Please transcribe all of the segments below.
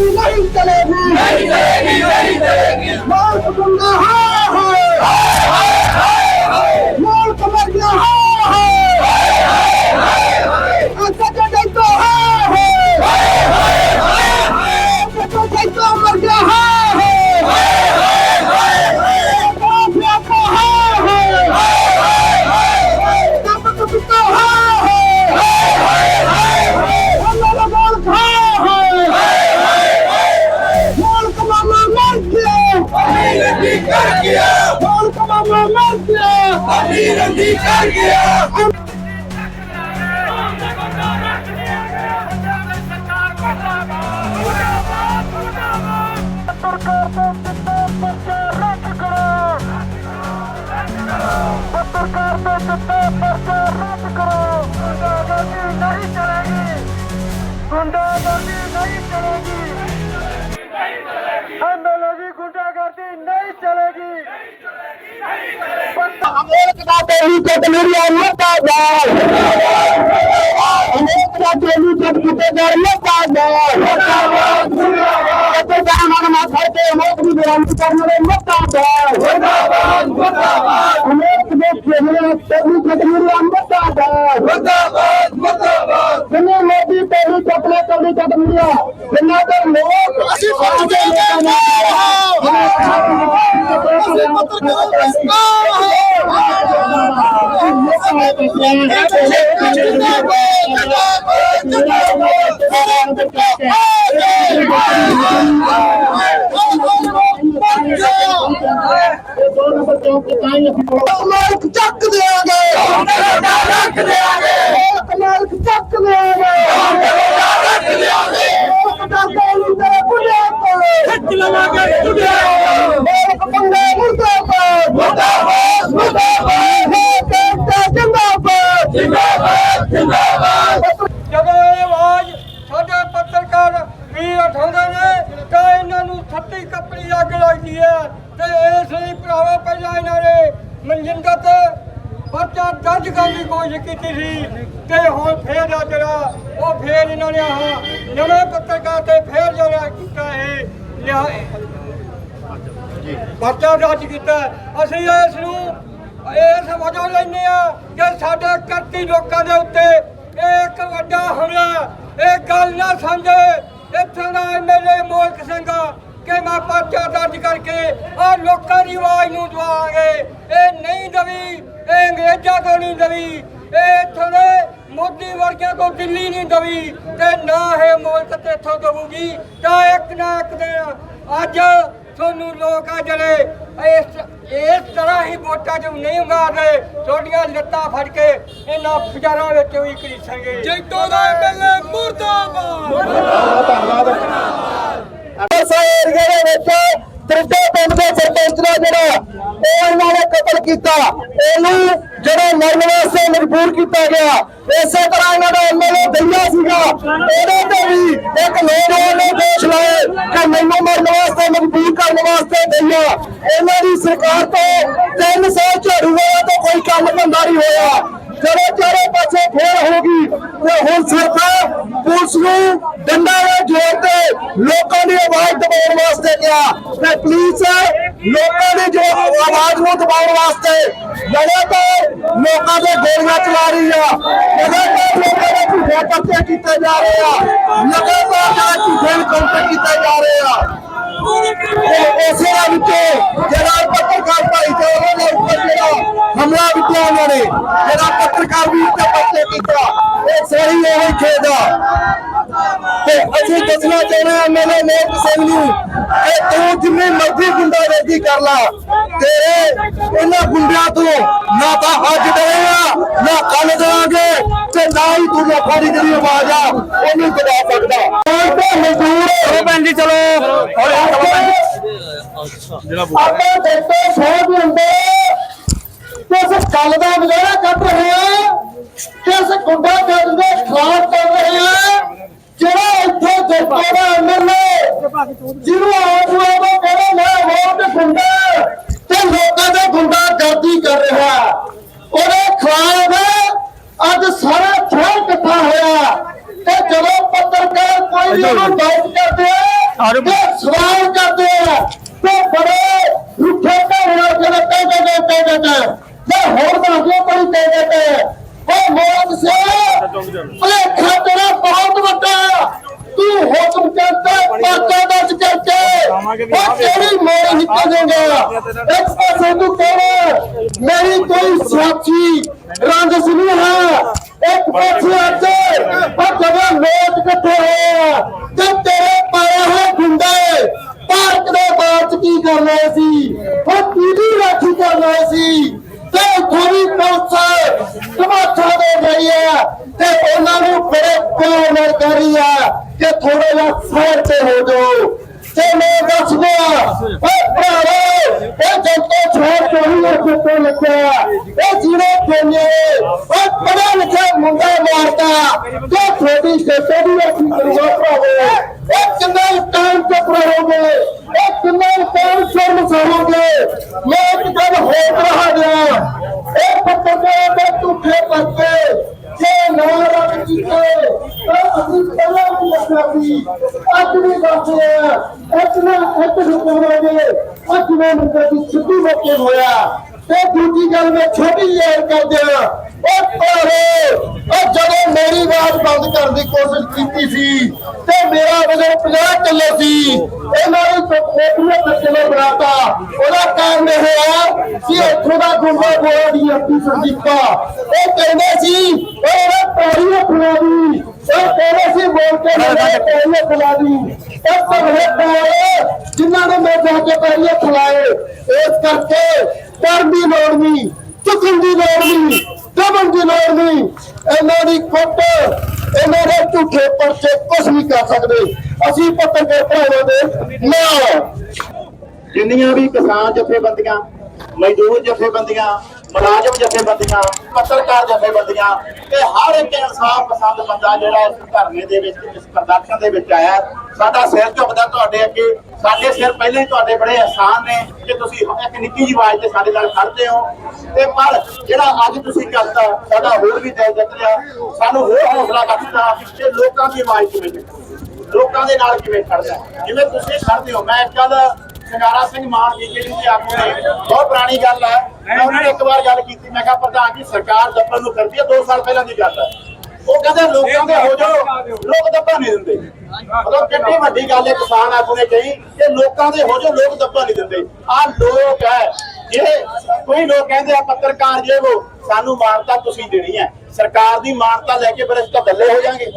चलेगी नहीं चलेगी नहीं चलेगी नहीं ਰੰਦੀ ਰੰਦੀ ਕਰ ਗਿਆ। ਸਰਕਾਰ ਤੋਂ ਦਿੱਤਾ ਪਰਚਾ ਰੱਦ ਕਰੋ ਪੱਤਰਕਾਰ ਤੋਂ ਦਿੱਤਾ ਪਰਚਾ ਰੱਦ ਕਰੋ ਗੁੰਡਾਗਰਦੀ ਨਹੀਂ ਚਲੇਗੀ ਗੁੰਡਾਗਰਦੀ ਐਮਐਲਏ ਦੀ ਗੁੰਡਾਗਰਦੀ ਨਹੀਂ ਚਲੇਗੀ। ਅਮੇਰਕ ਦਾ ਤੇਰੀ ਕਟਲਰੀਆ ਮੁਰਦਾਬਾਦ ਅਮੇਰਕ ਦਾ ਨਾ ਸਾਡੇ ਅਮੋਕ ਦੀ ਬੇਰਾਮੀ ਕਰਨ ਵਾਲੇ ਮੁਰਦਾਬਾਦ ਮੁਰਦਾਬਾਦ ਮੁਰਦਾਬਾਦ। ਅਮੋਕ ਦੇ ਖੇਲੇ ਤੇਰੀ ਕਟਮੀਰ ਮੁਰਦਾਬਾਦ ਮੁਰਦਾਬਾਦ ਮੁਰਦਾਬਾਦ। ਜਿੰਨੇ ਮੋਦੀ ਤੇਰੀ ਕਪਲੇ ਕਰਦੀ ਕਟਮੀਆ ਜਿੰਨਾ ਤੇ ਲੋਕ ਅਸੀਂ ਫੱਟ ਦੇ ਲੋਕਾਂ ਨੂੰ ਅਸੀਂ ਪੱਤਰਕਾਰਾਂ ਦਾ ਸਤਾਰ ਹਾਂ ਜਿੰਨਾ ਤੇ ਲੋਕ ਜਿੰਨਾ ਤੇ ਮਾਲਕ ਚੱਕ ਦੇਾਂਗੇ ਡੰਡਾ ਰੱਖ ਦੇਾਂਗੇ ਮਾਲਕ ਚੱਕ ਦੇਾਂਗੇ ਡੰਡਾ ਰੱਖ ਦੇਾਂਗੇ ਪਤਾ ਕੋਲ ਤੇ ਬੁੱਢੇ ਕੋਲ ਖਿੱਚ ਲਵਾਂਗੇ ਬੁੱਢੇ ਮਾਲਕ ਬੰਦੇ ਮੁਰਦਾ ਪਾ ਮੁਰਦਾ ਪਾ ਮੁਰਦਾ ਪਾ ਹੈ ਕਹਿੰਦਾ ਜਿੰਦਾ ਪਾ ਜਿੰਦਾ ਪਾ ਜਿੰਦਾ ਪਾ ਜਦੋਂ ਇਹ ਆਵਾਜ਼ ਸਾਡੇ ਪੱਤਰਕਾਰ ਵੀ ਉਠਾਉਂਦੇ ਨੇ ਤਾਂ ਇਹਨਾਂ ਨੂੰ ਛੱਤੀ ਕੱਪੜੀ ਅੱਗ ਲੱਗਦੀ ਹੈ ਤੇ ਇਸ ਲਈ ਭਰਾਵਾ ਪਹਿਲਾਂ ਇਹਨਾਂ ਨੇ ਮਨਜਿੰਦਰ ਤੇ ਪਰਚਾ ਦਰਜ ਕਰਨ ਦੀ ਕੋਸ਼ਿਸ਼ ਕੀਤੀ ਸੀ ਤੇ ਹੁਣ ਫੇਰ ਆ ਜਿਹੜਾ ਉਹ ਫੇਰ ਇਹਨਾਂ ਨੇ ਆਹ ਨਵੇਂ ਪੱਤਰਕਾਰ ਤੇ ਫੇਰ ਜਿਹੜਾ ਕੀਤਾ ਇਹ ਲਿਆ ਪਰਚਾ ਦਰਜ ਕੀਤਾ। ਅਸੀਂ ਇਸ ਨੂੰ ਇਸ ਵਜੋਂ ਲੈਨੇ ਆ ਕਿ ਸਾਡੇ ਕਰਤੀ ਲੋਕਾਂ ਦੇ ਉੱਤੇ ਇਹ ਇੱਕ ਵੱਡਾ ਹਮਲਾ, ਇਹ ਗੱਲ ਨਾ ਸਮਝੇ। ਇੱਥੇ ਦਾ ਐਮਐਲਏ ਮੋਲਕ ਸਿੰਘ ਕਿ ਮੈਂ ਪਰਚਾ ਦਰਜ ਕਰਕੇ ਆ ਲੋਕਾਂ ਦੀ ਆਵਾਜ਼ ਨੂੰ ਦਵਾਵਾਂਗੇ। ਇਹ ਨਹੀਂ ਦਵੀ ਇਹ ਅੰਗਰੇਜ਼ਾਂ ਕੋਲ ਨਹੀਂ ਦਵੀ ਇਹ ਇੱਥੋਂ ਦੇ ਮੋਦੀ ਵਰਗਿਆਂ ਕੋਲ ਦਿੱਲੀ ਨਹੀਂ ਦਵੀ ਤੇ ਨਾ ਇਹ ਮੁਲਕ ਤੇ ਇੱਥੋਂ ਦਵੂਗੀ ਤਾਂ ਇੱਕ ਨਾ ਇੱਕ ਦਿਨ ਅੱਜ ਤੁਹਾਨੂੰ ਲੋਕ ਆ ਜਿਹੜੇ ਇਸ ਇਸ ਤਰ੍ਹਾਂ ਹੀ ਵੋਟਾਂ 'ਚ ਨਹੀਂ ਮਾਰਦੇ ਤੁਹਾਡੀਆਂ ਲੱਤਾਂ ਫੜ ਕੇ ਇਹਨਾਂ ਬਾਜ਼ਾਰਾਂ ਵਿੱਚ ਵੀ ਘੜੀਸਾਂਗੇ ਜੈਤੋ ਦਾ ਐਮਐਲਏ ਮੁਰਦਾਬਾਦ। ਇਸ ਏਰੀਏ ਦੇ ਵਿੱਚ ਤ੍ਰਿਡੇ ਪਿੰਡ ਦੇ ਸਰਪੰਚ ਦਾ ਜਿਹੜਾ ਉਹ ਇਹਨਾਂ ਨੇ ਕਤਲ ਕੀਤਾ, ਇਹਨੂੰ ਜਿਹੜਾ ਮਰਨ ਵਾਸਤੇ ਮਜਬੂਰ ਕੀਤਾ ਗਿਆ, ਇਸੇ ਤਰ੍ਹਾਂ ਇਹਨਾਂ ਦਾ ਐਮਐਲਏ ਦਈਆ ਸੀਗਾ। ਇਹਦੇ ਤੇ ਵੀ ਇੱਕ ਨੌਜਵਾਨ ਨੇ ਦੋਸ਼ ਲਾਏ ਕਿ ਮੈਨੂੰ ਮਰਨ ਵਾਸਤੇ ਮਜਬੂਰ ਕਰਨ ਵਾਸਤੇ ਦਈਆ। ਇਹਨਾਂ ਦੀ ਸਰਕਾਰ ਤੋਂ 3 ਸਾਲ ਝਾੜੂ ਵਾਲਾ ਤੋਂ ਕੋਈ ਕੰਮ ਧੰਦਾ ਨਹੀਂ ਹੋਇਆ। ਜਦੋਂ ਚਾਰੇ ਪਾਸੇ ਫੇਰ ਹੋ ਗਈ ਤੇ ਹੁਣ ਸਰਕਾਰ ਪੁਲਿਸ ਨੂੰ ਡੰਡਾ ਦੇ ਜ਼ੋਰ ਤੇ ਲੋਕਾਂ ਦੀ ਆਵਾਜ਼ ਦਬਾਉਣ ਵਾਸਤੇ ਕਿਹਾ। ਤੇ ਪੁਲਿਸ ਲੋਕਾਂ ਦੀ ਜੋ ਆਵਾਜ਼ ਨੂੰ ਦਬਾਉਣ ਵਾਸਤੇ ਲਗਾਤਾਰ ਲੋਕਾਂ ਦੇ ਗੋਲੀਆਂ ਚਲਾ ਰਹੀ ਆ। ਲਗਾਤਾਰ ਲੋਕਾਂ ਦੇ ਝੂਠੇ ਪਰਚੇ ਕੀਤੇ ਜਾ ਰਹੇ ਆ। ਲਗਾਤਾਰ ਜਿਹੜਾ ਝੂਠੇ ਇਨਕਾਊਂਟਰ ਕੀਤੇ ਜਾ ਰਹੇ ਆ। ਤੇ ਇਸੇ ਦੇ ਵਿੱਚੋਂ ਜਿਹੜਾ ਪੱਤਰਕਾਰ ਭਾਈ ਤੇ ਉਹਨਾਂ ਦੇ ਉੱਪਰ ਜਿਹੜਾ ਹਮਲਾ ਕੀਤਾ ਉਹਨਾਂ ਨੇ ਜਿਹੜਾ ਪੱਤਰਕਾਰ ਵੀ ਉੱਤੇ ਪਰਚੇ ਕੀਤਾ। ਸਹੀ ਇਹ ਹੀ ਖੇਡ। ਆ ਤੇ ਅਸੀਂ ਦੱਸਣਾ ਚਾਹੁੰਦੇ ਹਾਂ ਐਮਐਲਏ ਨੇਕ ਸਿੰਘ ਨੂੰ ਕਿ ਤੂੰ ਜਿੰਨੀ ਮਰਜ਼ੀ ਗੁੰਡਾਗਰਦੀ ਕਰ ਲਾ ਤੇਰੇ ਇਹਨਾਂ ਗੁੰਡਿਆਂ ਤੋਂ ਨਾ ਤਾਂ ਅੱਜ ਡਰੇਗਾ ਨਾ ਕੱਲ ਦੇਵਾਂਗੇ ਤੇ ਨਾ ਹੀ ਤੂੰ ਲੋਕਾਂ ਦੀ ਜਿਹੜੀ ਆਵਾਜ਼ ਆ ਉਹਨੂੰ ਦਬਾ ਸਕਦਾ। ਉਹ ਮਜ਼ਦੂਰ ਚਲੋ ਭੈਣ ਜੀ ਚਲੋ। ਭੈਣ ਜੀ। ਆਪਣੇ ਦਿੱਤੇ ਸੋਧ ਹੁੰਦੇ ਕਿਸ ਗੱਲ ਦਾ ਵਿਚਾਰਾ ਕੱਢ ਰਹੇ ਆ ਕਿਸ ਗੁੰਡਾ ਗਰਦ ਦੇ ਖਿਲਾਫ ਕਰ ਰਹੇ ਆ ਜਿਹੜਾ ਇੱਥੇ ਜੱਟਾਂ ਦਾ ਐਮਐਲਏ ਜਿਹਨੂੰ ਆਪ ਆਪ ਕਹਿੰਦੇ ਮੈਂ ਵੋਟ ਗੁੰਡਾ ਤੇ ਲੋਕਾਂ ਦੇ ਗੁੰਡਾ ਗਰਦੀ ਕਰ ਰਿਹਾ। ਉਹਦੇ ਖਿਲਾਫ ਅੱਜ ਸਾਰਾ ਸ਼ਹਿਰ ਇਕੱਠਾ ਹੋਇਆ। ਤੇ ਜਦੋਂ ਪੱਤਰਕਾਰ ਕੋਈ ਵੀ ਉਹਨੂੰ ਡਾਊਟ ਕਰਦੇ ਆ ਤੇ ਸਵਾਲ ਕਰਦੇ ਆ ਤੇ ਬੜੇ ਰੁੱਖੇ ਨਾਲ ਜਿਹੜੇ ਕਹਿੰਦੇ ਨੇ ਕਹਿੰਦੇ ਨੇ ਤੇ ਹੋਰ ਦੱਸੋ ਕੋਈ ਕਹਿੰਦੇ ਨੇ ਉਹ ਮੌਤ ਸੇ ਭਲੇਖਾ ਤੇਰਾ ਬਹੁਤ ਵੱਡਾ। ਤੂੰ ਹੁਕਮ ਕਰਦਾ ਪਾਕਾ ਦੱਸ ਕਰਕੇ। ਉਹ ਕਿਹੜੀ ਮੋੜ ਨਿਕਲ ਜਾਏਗਾ ਇੱਕ ਪਾਸੇ ਤੂੰ ਕਹਿਣਾ ਮੇਰੀ ਕੋਈ ਸਾਥੀ ਰੰਗ ਸੁਣੀ ਹੈ ਇੱਕ ਪਾਸੇ ਅੱਜ ਉਹ ਜਦੋਂ ਲੋਕ ਇਕੱਠੇ ਹੋਏ ਆ ਤੇ ਤੇਰੇ ਪਾਇਆ ਹੋਇਆ ਗੁੰਡੇ ਪਾਰਕ ਦੇ ਬਾਹਰ ਚ ਕੀ ਕਰ ਰਹੇ ਸੀ ਉਹ ਕਿਹਦੀ ਰਾਖੀ ਕਰ ਰਹੇ ਸੀ ਤੇ ਥੋੜੀ ਪੁਲਿਸ ਤਮਾਸ਼ਾ ਦੇ ਰਹੀ ਹੈ ਤੇ ਉਹਨਾਂ ਨੂੰ ਬੜੇ ਪਿਆਰ ਕਹਿ ਰਹੀ ਹੈ ਕਿ ਥੋੜਾ ਜਿਹਾ ਸਾਈਡ ਤੇ ਹੋ ਜਾਓ। ਤੇ ਮੈਂ ਦੱਸ ਓ ਭਰਾਵੋ, ਇਹ ਜਨਤਾ ਛੋੜ ਕੇ ਹੀ ਇਹ ਲੱਗਿਆ ਇਹ ਜਿਹੜੇ ਕੋਨੇ ਉਹ ਪੜਾ ਲਿਖਿਆ ਮੁੰਡਾ ਮਾਰਦਾ। ਤੇ ਥੋੜੀ ਸੇਤੇ ਦੀ ਅੱਖੀ ਕਰੂਗਾ ਭਰਾਵੋ? ਇਹ ਕਿੰਨਾ ਟਾਈਮ ਚੁੱਪ ਰਹੋਗੇ? ਇਹ ਕਿੰਨਾ ਟਾਈਮ ਸ਼ਰਮ ਸਹੋਗੇ ਮੈਂ ਇੱਕ ਗੱਲ ਹੋਰ ਰਹਾ ਗਿਆ ਇਹ ਪੱਤਰਕਾਰ ਦੇ ਝੂਠੇ ਪੱਤੇ ਜੇ ਨਾ ਰੱਬ ਕੀਤੇ ਤਾਂ ਅਸੀਂ ਪਹਿਲਾਂ ਵੀ ਦੱਸਿਆ ਸੀ ਅੱਜ ਵੀ ਦੱਸਦੇ ਆ ਇੱਕ ਨਾ ਇੱਕ ਹੁਕਮ ਹੋਵੇ ਅੱਜ ਮੈਂ ਮੁੰਡੇ ਦੀ ਸਿੱਧੀ ਮੌਕੇ ਹੋਇਆ ਤੇ ਦੂਜੀ ਗੱਲ ਮੈਂ ਛੋਟੀ ਯਾਰ ਕਰ ਦਿਆਂ ਉਹ ਪਾਰੇ ਉਹ ਜਦੋਂ ਮੇਰੀ ਆਵਾਜ਼ ਬੰਦ ਕਰਨ ਦੀ ਕੋਸ਼ਿਸ਼ ਕੀਤੀ ਸੀ ਤੇ ਮੇਰਾ ਵਜ਼ਨ 50 ਕਿਲੋ ਸੀ ਇਹਨਾਂ ਨੇ ਕੋਟੀਆਂ ਤੇ ਕਿਲੋ ਬਣਾਤਾ ਉਹਦਾ ਕਾਰਨ ਇਹ ਆ ਕਿ ਇੱਥੋਂ ਦਾ ਗੁੰਡਾ ਗੋਆ ਦੀ ਆਪੀ ਸੰਦੀਪਾ ਉਹ ਕਹਿੰਦੇ ਸੀ ਉਹ ਪੈਰੀ ਖੁਲਾ ਦੀ ਉਹ ਕਹਿੰਦੇ ਸੀ ਬੋਲ ਕੇ ਮੇਰੇ ਪੈਰੀ ਖੁਲਾ ਦੀ ਜਿਨ੍ਹਾਂ ਨੇ ਮੈਂ ਜਾ ਕੇ ਪੈਰੀ ਇਸ ਕਰਕੇ ਕਰਨ ਦੀ ਲੋੜ ਨਹੀਂ ਚੁੱਕਣ ਦੀ ਲੋੜ ਨਹੀਂ, ਦਬਣ ਦੀ ਲੋੜ ਨਹੀਂ। ਇਹਨਾਂ ਦੀ ਖੁੱਟ ਇਹਨਾਂ ਦੇ ਝੂਠੇ ਪਰਚੇ ਕੁਝ ਨਹੀਂ ਕਰ ਸਕਦੇ। ਅਸੀਂ ਪੱਤਰਕਾਰ ਭਰਾਵਾਂ ਦੇ ਨਾਲ ਜਿੰਨੀਆਂ ਵੀ ਕਿਸਾਨ ਜਥੇਬੰਦੀਆਂ, ਮਜ਼ਦੂਰ ਜਥੇਬੰਦੀਆਂ ਮੁਲਾਜ਼ਮ ਜਥੇਬੰਦੀਆਂ, ਪੱਤਰਕਾਰ ਜਥੇਬੰਦੀਆਂ ਤੇ ਹਰ ਇੱਕ ਇਨਸਾਫ ਪਸੰਦ ਬੰਦਾ ਜਿਹੜਾ ਇਸ ਧਰਨੇ ਦੇ ਵਿੱਚ, ਇਸ ਪ੍ਰਦਰਸ਼ਨ ਦੇ ਵਿੱਚ ਆਇਆ। ਸਾਡਾ ਸਿਰ ਝੁਕਦਾ ਤੁਹਾਡੇ ਅੱਗੇ। ਸਾਡੇ ਸਿਰ ਪਹਿਲਾਂ ਹੀ ਤੁਹਾਡੇ ਬੜੇ ਅਹਿਸਾਨ ਨੇ ਕਿ ਤੁਸੀਂ ਇੱਕ ਨਿੱਕੀ ਜਿਹੀ ਆਵਾਜ਼ ਤੇ ਸਾਡੇ ਨਾਲ ਖੜਦੇ ਹੋ। ਤੇ ਪਰ ਜਿਹੜਾ ਅੱਜ ਤੁਸੀਂ ਕਰਤਾ, ਸਾਡਾ ਹੋਰ ਵੀ ਦਿਲ ਜਿੱਤ ਰਿਹਾ। ਸਾਨੂੰ ਹੋਰ ਹੌਸਲਾ ਬਖਸ਼ਦਾ ਕਿ ਲੋਕਾਂ ਦੀ ਆਵਾਜ਼ ਕਿਵੇਂ ਚੱਕਣੀ ਲੋਕਾਂ ਦੇ ਨਾਲ ਕਿਵੇਂ ਖੜਦਾ ਜਿਵੇਂ ਤੁਸੀਂ ਖੜਦੇ ਹੋ, ਮੈਂ ਇੱਕ ਗੱਲ ਸੰਗਾਰਾ ਸਿੰਘ ਮਾਨ ਜੀ ਜਿਹੜੀ ਜੀ ਨੇ ਬਹੁਤ ਪੁਰਾਣੀ ਗੱਲ ਹੈ। ਮੈਂ ਉਹਨਾਂ ਨੇ ਇੱਕ ਵਾਰ ਗੱਲ ਕੀਤੀ। ਮੈਂ ਕਿਹਾ, ਪ੍ਰਧਾਨ ਜੀ, ਸਰਕਾਰ ਦੱਬਣ ਨੂੰ ਕਰਦੀ ਹੈ 2 ਸਾਲ ਪਹਿਲਾਂ ਦੀ ਗੱਲ ਹੈ। ਉਹ ਕਹਿੰਦੇ, ਲੋਕਾਂ ਦੇ ਹੋ ਜਾਓ, ਲੋਕ ਦੱਬਾ ਨਹੀਂ ਦਿੰਦੇ। ਮਤਲਬ ਕਿੰਨੀ ਵੱਡੀ ਗੱਲ ਹੈ, ਕਿਸਾਨ ਆਗੂ ਨੇ ਕਹੀ ਕਿ ਲੋਕਾਂ ਦੇ ਹੋ ਜਾਓ, ਲੋਕ ਦੱਬਾ ਨਹੀਂ ਦਿੰਦੇ। ਆ ਲੋਕ ਹੈ ਜਿਹੜੇ ਕੋਈ ਲੋਕ ਕਹਿੰਦੇ ਆ, ਪੱਤਰਕਾਰ ਜੇ ਉਹ ਸਾਨੂੰ ਮਾਨਤਾ ਤੁਸੀਂ ਦੇਣੀ ਹੈ। ਸਰਕਾਰ ਦੀ ਮਾਨਤਾ ਲੈ ਕੇ ਫਿਰ ਅਸੀਂ ਤਾਂ ਬੱਲੇ ਹੋ ਜਾਾਂਗੇ।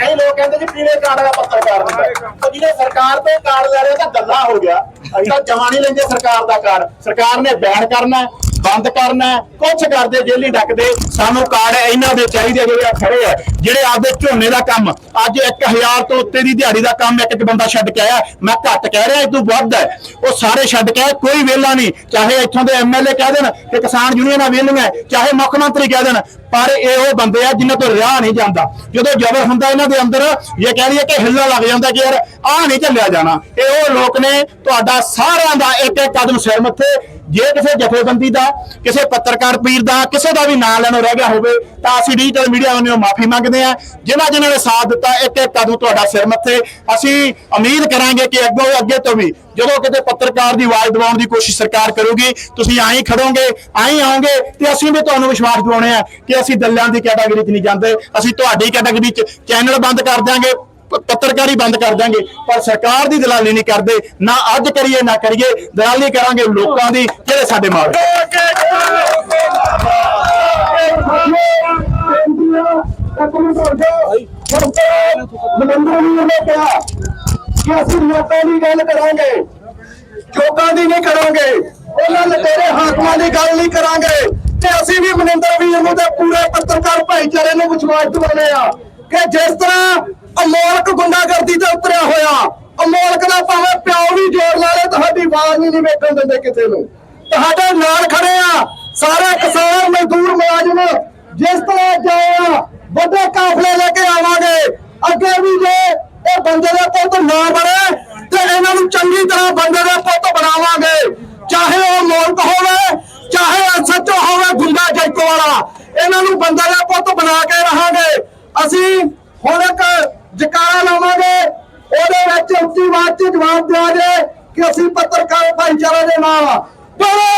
ਕਈ ਲੋਕ ਕਹਿੰਦੇ ਜੀ ਪੀਲੇ ਕਾਰਡ ਵਾਲਾ ਪੱਤਰਕਾਰ ਹੁੰਦਾ। ਉਹ ਜਿਹਨੇ ਸਰਕਾਰ ਤੋਂ ਕਾਰਡ ਲੈ ਰਿਹਾ ਤਾਂ ਗੱਲਾਂ ਹੋ ਗਿਆ। ਅਸੀਂ ਤਾਂ ਜਮਾ ਨਹੀਂ ਲੈਂਦੇ ਸਰਕਾਰ ਦਾ ਕਾਰਡ। ਸਰਕਾਰ ਨੇ ਬੈਨ ਕਰਨਾ ਬੰਦ ਕਰਨਾ ਕੁਛ ਕਰਦੇ ਜੇਲੀ ਡੱਕਦੇ। ਸਾਨੂੰ ਕਾਰਡ ਇਹਨਾਂ ਦੇ ਚਾਹੀਦੇ ਜਿਹੜੇ ਆ ਖੜੇ ਆ ਜਿਹੜੇ ਆਪਦੇ ਝੋਨੇ ਦਾ ਕੰਮ। ਅੱਜ 1000 ਤੋਂ ਉੱਤੇ ਦੀ ਦਿਹਾੜੀ ਦਾ ਕੰਮ ਇੱਕ ਇੱਕ ਬੰਦਾ ਛੱਡ ਕੇ ਆਇਆ। ਮੈਂ ਘੱਟ ਕਹਿ ਰਿਹਾ ਇਹ ਤੋਂ ਵੱਧ ਹੈ। ਉਹ ਸਾਰੇ ਛੱਡ ਕੇ ਕੋਈ ਵੇਲਾ ਨਹੀਂ। ਚਾਹੇ ਇੱਥੋਂ ਦੇ ਐਮਐਲਏ ਕਹਿ ਦੇਣ ਕਿ ਕਿਸਾਨ ਯੂਨੀਅਨਾਂ ਵੇਲੀਆਂ ਚਾਹੇ ਮੁੱਖ ਮੰਤਰੀ ਕਹਿ ਦੇਣ। ਪਰ ਇਹ ਉਹ ਬੰਦੇ ਆ ਜਿਨ੍ਹਾਂ ਤੋਂ ਰਿਹਾ ਨਹੀਂ ਜਾਂਦਾ। ਜਦੋਂ ਜ਼ਬਰ ਹੁੰਦਾ ਇਹਨਾਂ ਦੇ ਅੰਦਰ, ਇਹ ਕਹਿ ਲਈਏ ਕਿ ਹਿੱਲਾ ਲੱਗ ਜਾਂਦਾ ਕਿ ਯਾਰ ਆਹ ਨਹੀਂ ਚੱਲਿਆ ਜਾਣਾ। ਇਹ ਉਹ ਲੋਕ ਨੇ, ਤੁਹਾਡਾ ਸਾਰਿਆਂ ਦਾ ਇੱਕ ਇੱਕ ਕਦਮ ਸਿਰ ਮੱਥੇ। ਜੇ ਕਿਸੇ ਜਥੇਬੰਦੀ ਦਾ, ਕਿਸੇ ਪੱਤਰਕਾਰ ਪੀਰ ਦਾ, ਕਿਸੇ ਦਾ ਵੀ ਨਾਂ ਲੈਣੋਂ ਰਹਿ ਗਿਆ ਹੋਵੇ, ਤਾਂ ਅਸੀਂ ਡਿਜੀਟਲ ਮੀਡੀਆ ਵੱਲੋਂ ਮਾਫੀ ਮੰਗਦੇ ਹਾਂ। ਜਿਨ੍ਹਾਂ ਜਿਨ੍ਹਾਂ ਨੇ ਸਾਥ ਦਿੱਤਾ, ਇੱਕ ਇੱਕ ਕਦਮ ਤੁਹਾਡਾ ਸਿਰ ਮੱਥੇ। ਅਸੀਂ ਉਮੀਦ ਕਰਾਂਗੇ ਕਿ ਅੱਗੋਂ, ਅੱਗੇ ਤੋਂ ਵੀ ਜਦੋਂ ਕਿਤੇ ਪੱਤਰਕਾਰ ਦੀ ਆਵਾਜ਼ ਦਿਵਾਉਣ ਦੀ ਕੋਸ਼ਿਸ਼ ਸਰਕਾਰ ਕਰੂਗੀ, ਤੁਸੀਂ ਆਈ ਖੜੋਗੇ ਆਈ ਆਓਗੇ ਤੇ ਅਸੀਂ ਵੀ ਤੁਹਾਨੂੰ ਵਿਸ਼ਵਾਸ ਦਿਵਾਉਣੇ ਆ ਕਿ ਅਸੀਂ ਦੱਲਿਆਂ ਦੀ ਕੈਟਾਗਰੀ 'ਚ ਨਹੀਂ ਜਾਂਦੇ। ਅਸੀਂ ਤੁਹਾਡੀ ਕੈਟਾਗਰੀ 'ਚ ਚੈਨਲ ਬੰਦ ਕਰ ਦਿਆਂਗੇ ਪੱਤਰਕਾਰੀ ਬੰਦ ਕਰ ਦਾਂਗੇ ਪਰ ਸਰਕਾਰ ਦੀ ਦਲਾਲੀ ਨਹੀਂ ਕਰਦੇ। ਨਾ ਅੱਜ ਕਰੀਏ, ਨਾ ਕਰੀਏ। ਦਲਾਲੀ ਕਰਾਂਗੇ ਲੋਕਾਂ ਦੀ, ਜਿਹੜੇ ਸਾਡੇ ਮਾਲ ਮਨਿੰਦਰ ਜੀ ਨੇ ਕਿਹਾ ਕਿ ਅਸੀਂ ਲੋਕਾਂ ਦੀ ਗੱਲ ਕਰਾਂਗੇ ਚੋਕਾਂ ਦੀ ਨਹੀਂ ਕਰਾਂਗੇ, ਉਹਨਾਂ ਲਟੇਰੇ ਹਾਕਮਾਂ ਦੀ ਗੱਲ ਨਹੀਂ ਕਰਾਂਗੇ। ਤੇ ਅਸੀਂ ਵੀ ਮਨਿੰਦਰ ਵੀਰ ਨੂੰ ਤੇ ਪੂਰੇ ਪੱਤਰਕਾਰ ਭਾਈਚਾਰੇ ਨੂੰ ਵਿਸ਼ਵਾਸ ਦਿਵਾਉਂਦੇ ਆ ਕਿ ਜਿਸ ਤਰ੍ਹਾਂ ਅਮੋਲਕ ਗੁੰਡਾਗਰਦੀ ਤੇ ਉਤਰਿਆ ਹੋਇਆ, ਅਮੋਲਕ ਦਾ ਭਾਵੇਂ ਪਿਓ ਵੀ ਜੋੜ ਲਾ ਲੇ, ਤੁਹਾਡੀ ਆਵਾਜ਼ ਨਹੀਂ ਨੀ ਵੇਖਣ ਦਿੰਦੇ ਕਿਸੇ ਨੂੰ। ਤੁਹਾਡੇ ਨਾਲ ਖੜੇ ਆ ਸਾਰੇ ਕਿਸਾਨ ਮਜ਼ਦੂਰ ਮੁਲਾਜ਼ਮ, ਜਿਸ ਤਰ੍ਹਾਂ ਜਾਏ ਵੱਡੇ ਕਾਫਲੇ ਲੈ ਕੇ ਆਵਾਂਗੇ। ਅੱਗੇ ਵੀ ਜੇ ਇਹ ਬੰਦੇ ਦੇ ਪੁੱਤ ਨਾ ਬਣੇ ਤੇ ਇਹਨਾਂ ਨੂੰ ਚੰਗੀ ਤਰ੍ਹਾਂ ਬੰਦੇ ਦਾ ਪੁੱਤ ਬਣਾਵਾਂਗੇ। ਚਾਹੇ ਉਹ ਮੌਲਕ ਹੋਵੇ, ਚਾਹੇ ਸੱਚੋ ਹੋਵੇ, ਗੁੰਡਾ ਜੈਕੋ ਵਾਲਾ। ਇਹਨਾਂ ਨੂੰ ਬੰਦੇ ਦਾ ਪੁੱਤ ਬਣਾ ਕੇ ਰਹਾਂਗੇ। ਅਸੀਂ ਹੁਣ ਇੱਕ ਜਕਾਰਾ ਲਾਵਾਂਗੇ। ਉਹਦੇ ਵਿੱਚ ਉੱਚੀ ਆਵਾਜ਼ 'ਚ ਜਵਾਬ ਦਿਆ ਕਿ ਅਸੀਂ ਪੱਤਰਕਾਰ ਭਾਈਚਾਰੇ ਦੇ ਨਾਲ। ਆ ਬੋਲੇ